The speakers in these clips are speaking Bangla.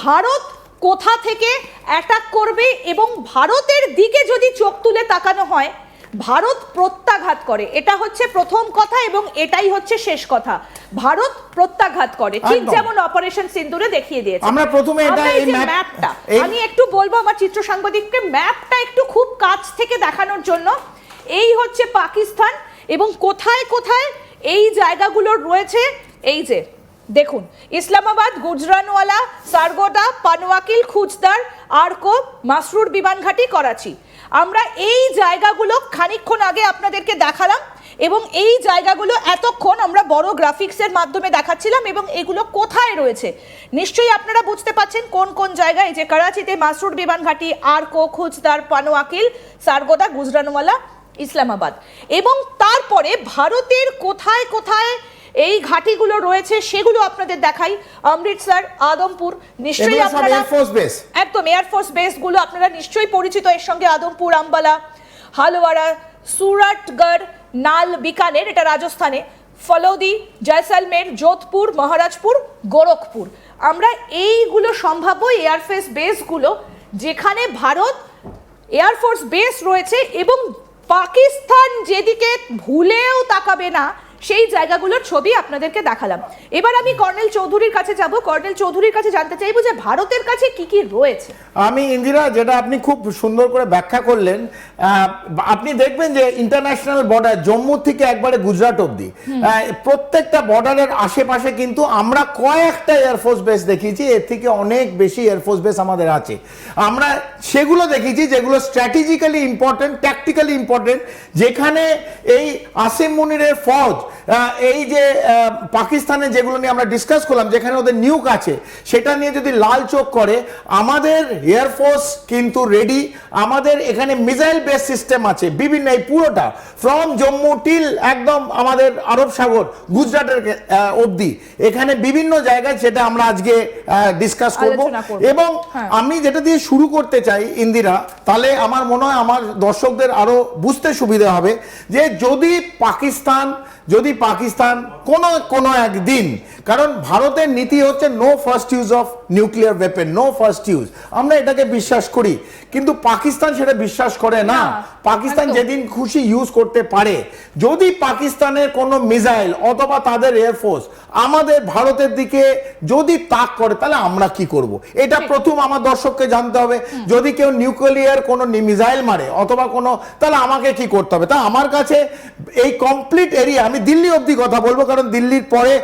ভারত কোথা থেকে অ্যাটাক করবে এবং ভারতের দিকে যদি চোখ তুলে তাকানো হয় ভারত প্রত্যাঘাত করে। এটা হচ্ছে প্রথম কথা এবং এটাই হচ্ছে শেষ কথা। ভারত প্রত্যাঘাত করে। ঠিক যেমন অপারেশন সিন্দুরে দেখিয়ে দিয়েছে। আমরা প্রথমে এটা এই ম্যাপটা আমি একটু বলব আমার চিত্র সাংবাদিককে ম্যাপটা একটু খুব কাছ থেকে দেখানোর জন্য। এই হচ্ছে পাকিস্তান এবং কোথায় কোথায় এই জায়গাগুলো রয়েছে? এই যে দেখুন, ইসলামাবাদ, গুজরানওয়ালা, সারগোদা, পানওয়াকিল খুচদার আরকো, মাসরুর বিমানঘাটি, করাচি। আমরা এই জায়গাগুলো খানিকক্ষণ আগে আপনাদেরকে দেখালাম এবং এই জায়গাগুলো এতক্ষণ আমরা বড় গ্রাফিক্সের মাধ্যমে দেখাচ্ছিলাম এবং এগুলো কোথায় রয়েছে? নিশ্চয়ই আপনারা বুঝতে পাচ্ছেন কোন কোন জায়গায় যে করাচিতে মাসরুর বিমানঘাটি, আরকো খুচদার পানোয়াকিল সারগোদা, গুজরানওয়ালা, ইসলামাবাদ। এবং তারপরে ভারতের কোথায় কোথায় এই ঘাটিগুলো রয়েছে সেগুলো আপনাদের দেখাই। অমৃতসর আদমপুর নিশ্চয়ই আপনারা এয়ারফোর্স বেস একদম এয়ারফোর্স বেসগুলো আপনারা নিশ্চয়ই পরিচিত। এর সঙ্গে আদমপুর আম্বালা হালওয়ারা সুরাটগড় নাল বিকানের এটা রাজস্থানে। ফলৌদি জয়সালমের যোধপুর মহারাজপুর গোরখপুর। আমরা এইগুলো সম্ভাব্য এয়ারফোর্স বেসগুলো যেখানে ভারত এয়ারফোর্স বেস রয়েছে এবং পাকিস্তান যেদিকে ভুলেও তাকাবে না সেই জায়গাগুলোর ছবি আপনাদেরকে দেখালাম। এবার আমি কর্নেল চৌধুরীর কাছে যাব। কর্নেল চৌধুরীর কাছে জানতে চাইব যে ভারতের কাছে কি কি রয়েছে। আমি ইন্দিরা যেটা আপনি খুব সুন্দর করে ব্যাখ্যা করলেন আপনি দেখবেন যে ইন্টারন্যাশনাল বর্ডার জম্মু থেকে একবারে গুজরাট অব্দি প্রত্যেকটা বর্ডারের আশেপাশে কিন্তু আমরা কয়েকটা এয়ারফোর্স বেস দেখিয়েছি এর থেকে অনেক বেশি এয়ারফোর্স বেস আমাদের আছে। আমরা সেগুলো দেখেছি যেগুলো স্ট্র্যাটেজিক্যালি ইম্পর্টেন্ট ট্যাকটিক্যালি ইম্পর্টেন্ট যেখানে এই আসিম মুনিরের ফৌজ এই যে পাকিস্তানে যেগুলো নিয়ে আমরা ডিসকাস করলাম যেখানে ওদের নিউক আছে সেটা নিয়ে যদি লাল চোখ করে আমাদের এয়ারফোর্স কিন্তু রেডি আমাদের এখানে মিসাইল বেস সিস্টেম আছে বিভিন্ন এই পুরোটা ফ্রম জম্মু টিল একদম আমাদের আরব সাগর গুজরাটের অবধি। এখানে বিভিন্ন জায়গায় সেটা আমরা আজকে ডিসকাস করব। এবং হ্যাঁ। আমি যেটা দিয়ে শুরু করতে চাই ইন্দিরা তাহলে আমার মনে হয় আমার দর্শকদের আরও বুঝতে সুবিধা হবে যে যদি পাকিস্তান যদি পাকিস্তান কোনো কোনো একদিন। কারণ ভারতের নীতি হচ্ছে no first use of nuclear weapon no first use আমরা এটাকে বিশ্বাস করি। কিন্তু পাকিস্তান সেটা বিশ্বাস করে না। না, পাকিস্তান যেদিন খুশি ইউজ করতে পারে। যদি পাকিস্তানের কোনো মিসাইল অথবা তাদের এয়ারফোর্স আমাদের ভারতের দিকে যদি তাক করে তাহলে আমরা কি করব? এটা প্রথম আমার দর্শককে জানতে হবে। যদি কেউ নিউক্লিয়ার কোনো মিসাইল মারে অথবা কোনো তাহলে আমাকে কি করতে হবে? তা আমার কাছে এই কমপ্লিট এরিয়া আমি দিল্লি অবধি কথা বলব কারণ দিল্লির পরে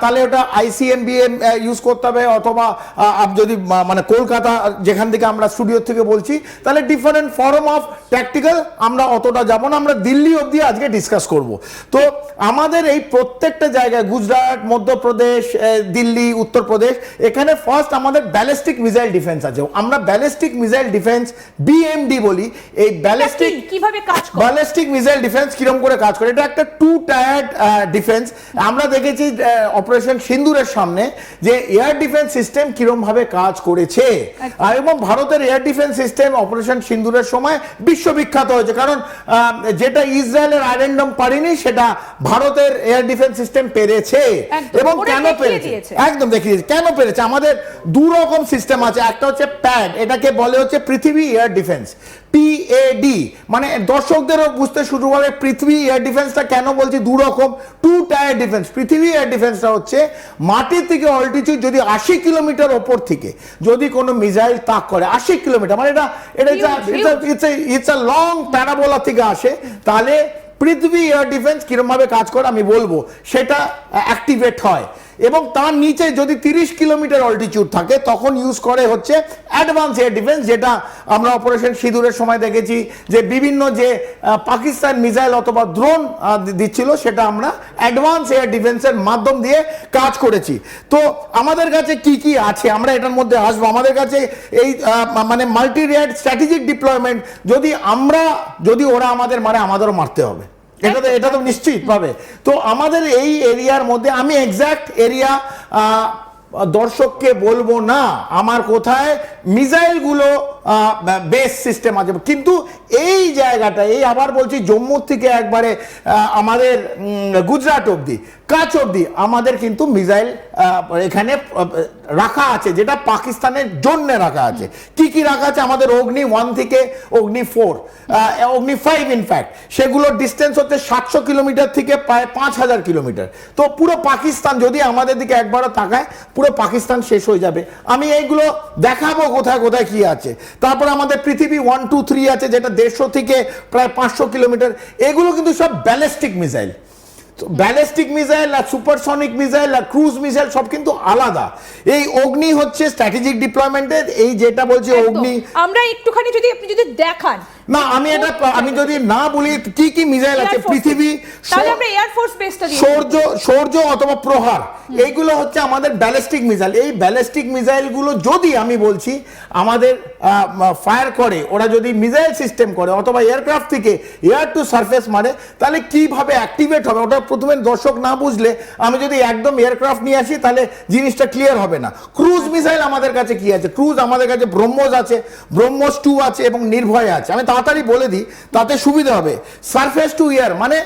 তাহলে ওটা আইসিএমবিএম ইউজ করতে হবে অথবা যদি মানে কলকাতা যেখান থেকে আমরা স্টুডিও থেকে বলছি তাহলে ডিফারেন্ট ফর্ম অফ ট্যাকটিক্যাল আমরা অতটা যাব না আমরা দিল্লি অবধি আজকে ডিসকাস করব। তো আমাদের এই প্রত্যেকটা জায়গায় গুজরাট মধ্যপ্রদেশ দিল্লি উত্তরপ্রদেশ এখানে ফার্স্ট আমাদের ব্যালিস্টিক মিসাইল ডিফেন্স আছে। আমরা ব্যালিস্টিক মিসাইল ডিফেন্স বিএমডি বলি এই ব্যালিস্টিক কীভাবে কাজ করে? ব্যালিস্টিক মিসাইল ডিফেন্স কীরকম করে কাজ করে? এটা একটা টু টায়ার্ড ডিফেন্স আমরা দেখেছি অপারেশন সিন্দুরের সামনে যে এয়ার ডিফেন্স সিস্টেম কিরম ভাবে কাজ করেছে। এবং ভারতের এয়ার ডিফেন্স সিস্টেম অপারেশন সিন্দুরের সময় বিশ্ববিখ্যাত হয়েছে। কারণ যেটা ইসরায়েলের আইরেন্ডম পারেনি সেটা ভারতের এয়ার ডিফেন্স সিস্টেম পেরেছে। এবং কেন পেরেছে? একদম দেখিয়ে দিয়েছে। কেন পেরেছে? আমাদের দু রকম সিস্টেম আছে। একটা হচ্ছে প্যাড এটাকে বলে হচ্ছে পৃথিবী এয়ার ডিফেন্স পিএডি মানে দর্শকদেরও বুঝতে শুরু করে পৃথিবী এয়ার ডিফেন্সটা কেন বলছি? দু রকম টু টায়ার ডিফেন্স পৃথিবী এয়ার ডিফেন্সটা হচ্ছে মাটির থেকে অলটিটিউড যদি আশি কিলোমিটার ওপর থেকে যদি কোনো মিসাইল তাক করে আশি কিলোমিটার মানে এটা এটা it's it's a long parabola থেকে আসে। তাহলে পৃথিবী এয়ার ডিফেন্স কিরমভাবে কাজ করে আমি বলব সেটা অ্যাক্টিভেট হয়। এবং তার নিচে যদি তিরিশ কিলোমিটার অল্টিচিউড থাকে, তখন ইউজ করে হচ্ছে অ্যাডভান্স এয়ার ডিফেন্স যেটা আমরা অপারেশন সিঁদুরের সময় দেখেছি, যে বিভিন্ন যে পাকিস্তান মিসাইল অথবা ড্রোন দিচ্ছিল, সেটা আমরা অ্যাডভান্স এয়ার ডিফেন্সের মাধ্যম দিয়ে কাজ করেছি। তো আমাদের কাছে কি কি আছে? আমরা এটার মধ্যে আসব। আমাদের কাছে এই মানে মাল্টি রেয়ার স্ট্র্যাটেজিক ডিপ্লয়মেন্ট যদি আমরা, যদি ওরা আমাদের মারে, আমাদেরও মারতে হবে। এটা তো এটা তো নিশ্চিত পাবে তো আমাদের এই এরিয়ার মধ্যে আমি এক্স্যাক্ট এরিয়া দর্শককে বলব না। আমার কোথায় মিসাইলগুলো বেস সিস্টেম আছে। কিন্তু এই জায়গাটা, এই আবার বলছি জম্মু থেকে একবারে আমাদের গুজরাট অবধি কাছ অবধি আমাদের কিন্তু মিসাইল এখানে রাখা আছে, যেটা পাকিস্তানের জন্য রাখা আছে। কি কি রাখা আছে? আমাদের অগ্নি ওয়ান থেকে অগ্নি ফোর অগ্নি ফাইভ ইনফ্যাক্ট সেগুলোর ডিস্টেন্স হচ্ছে সাতশো কিলোমিটার থেকে প্রায় পাঁচ হাজার কিলোমিটার। তো পুরো পাকিস্তান যদি আমাদের দিকে একবারও তাকায়, পুরো পাকিস্তান শেষ হয়ে যাবে। আমি এইগুলো দেখাবো কোথায় কোথায় কি আছে। তারপর আমাদের পৃথিবী ওয়ান টু থ্রি আছে, যেটা দেড়শো থেকে প্রায় পাঁচশো কিলোমিটার এগুলো কিন্তু সব ব্যালিস্টিক মিসাইল। ব্যালিস্টিক মিসাইল আর সুপারসনিক মিসাইল আর ক্রুজ মিসাইল সব কিন্তু আলাদা। এই অগ্নি হচ্ছে স্ট্র্যাটেজিক ডিপ্লয়মেন্টের এই যেটা বলছে অগ্নি আমরা একটুখানি যদি আপনি যদি দেখান না আমি এটা আমি যদি না বলি কি কি মিসাইল আছে পৃথিবী তাহলে আমরা এয়ার ফোর্স বেসটা দিয়ে সৌর্য সৌর্য অথবা প্রহার এইগুলো হচ্ছে আমাদের ব্যালিস্টিক মিসাইল এই ব্যালিস্টিক মিসাইলগুলো যদি আমি বলছি আমাদের ফায়ার করে ওরা যদি মিসাইল সিস্টেম করে অথবা এয়ারক্রাফট থেকে এয়ার টু সারফেস মারে তাহলে কীভাবে অ্যাক্টিভেট হবে? ওটা প্রথমে দর্শক না বুঝলে আমি যদি একদম এয়ারক্রাফট নিয়ে আসি তাহলে জিনিসটা ক্লিয়ার হবে না। ক্রুজ মিসাইল আমাদের কাছে কি আছে? ক্রুজ আমাদের কাছে ব্রহ্মোস আছে ব্রহ্মোস টু আছে এবং নির্ভয় আছে। আমি তাড়াতাড়ি বলে দিই তাতে সুবিধা হবে। সারফেস টু ইয়ার মানে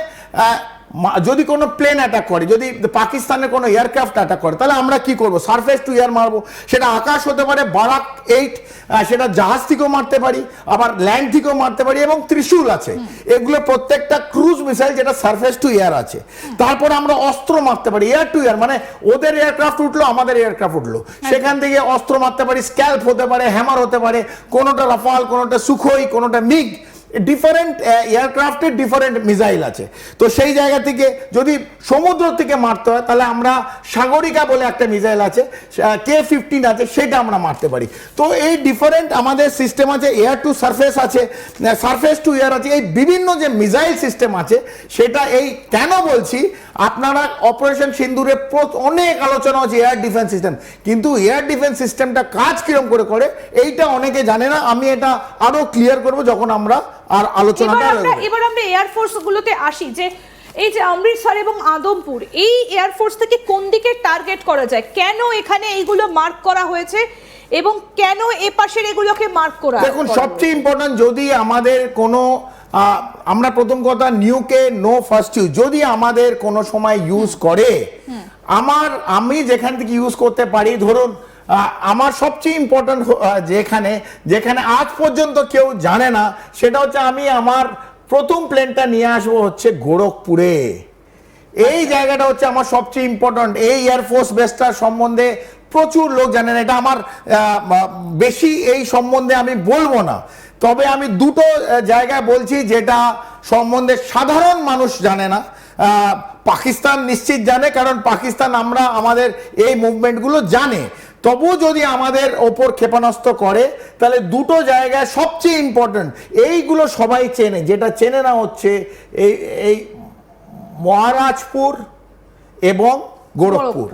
যদি কোনো প্লেন অ্যাটাক করে যদি পাকিস্তানের কোনো এয়ারক্রাফট অ্যাটাক করে তাহলে আমরা কি করব? সারফেস টু এয়ার মারবো। সেটা আকাশ হতে পারে বারাক এইট সেটা জাহাজ থেকেও মারতে পারি আবার ল্যান্ড থেকেও মারতে পারি এবং ত্রিশূল আছে। এগুলো প্রত্যেকটা ক্রুজ মিসাইল যেটা সারফেস টু এয়ার আছে। তারপর আমরা অস্ত্র মারতে পারি এয়ার টু এয়ার মানে ওদের এয়ারক্রাফট উঠল আমাদের এয়ারক্রাফট উঠল। সেখান থেকে অস্ত্র মারতে পারি স্ক্যাল্প হতে পারে হ্যামার হতে পারে কোনোটা রাফাল কোনোটা সুখোই কোনোটা মিগ। ডিফারেন্ট এয়ারক্রাফটের ডিফারেন্ট মিসাইল আছে। তো সেই জায়গা থেকে যদি সমুদ্র থেকে মারতে হয়, তাহলে আমরা সাগরিকা বলে একটা মিসাইল আছে কে ফিফটিন আছে, সেটা আমরা মারতে পারি। তো এই ডিফারেন্ট আমাদের সিস্টেম আছে এয়ার টু সারফেস আছে সারফেস টু এয়ার আছে, এই বিভিন্ন যে মিসাইল সিস্টেম আছে, সেটা এই কেন বলছি, আপনারা অপারেশন সিন্দুরে অনেক আলোচনা হচ্ছে এয়ার ডিফেন্স সিস্টেম কিন্তু এয়ার ডিফেন্স সিস্টেমটা কাজ কিরম করে করে, এইটা অনেকে জানে না, আমি এটা আরও ক্লিয়ার করব যখন আমরা আর আলোচনাটা আমরা এবার আমরা এয়ার ফোর্স গুলোতে আসি যে এই যে অমৃতসর এবং আদমপুর এই এয়ার ফোর্স থেকে কোন দিকে টার্গেট করা যায়? কেন এখানে এইগুলো মার্ক করা হয়েছে এবং কেন এ পাশের এগুলোকে মার্ক করা দেখুন সবচেয়ে ইম্পর্টেন্ট যদি আমাদের কোনো আমরা প্রথম কথা নিউকে নো ফার্স্ট ইউজ যদি আমাদের কোনো সময় ইউজ করে আমার আমি যেখান থেকে ইউজ করতে পারি ধরুন আমার সবচেয়ে ইম্পর্টেন্ট যেখানে যেখানে আজ পর্যন্ত কেউ জানে না সেটা হচ্ছে আমি আমার প্রথম প্লেনটা নিয়ে আসব হচ্ছে গোরখপুরে। এই জায়গাটা হচ্ছে আমার সবচেয়ে ইম্পর্ট্যান্ট এই এয়ারফোর্স বেসটার সম্বন্ধে প্রচুর লোক জানেন এটা আমার বেশি এই সম্বন্ধে আমি বলব না। তবে আমি দুটো জায়গায় বলছি যেটা সম্বন্ধে সাধারণ মানুষ জানে না। পাকিস্তান নিশ্চিত জানে কারণ পাকিস্তান আমরা আমাদের এই মুভমেন্টগুলো জানে। তবু যদি আমাদের ওপর ক্ষেপণাস্ত্র করে, তাহলে দুটো জায়গায় সবচেয়ে ইম্পর্টেন্ট এইগুলো সবাই চেনে যেটা চেনে না হচ্ছে এই এই মহারাজপুর এবং গোরখপুর।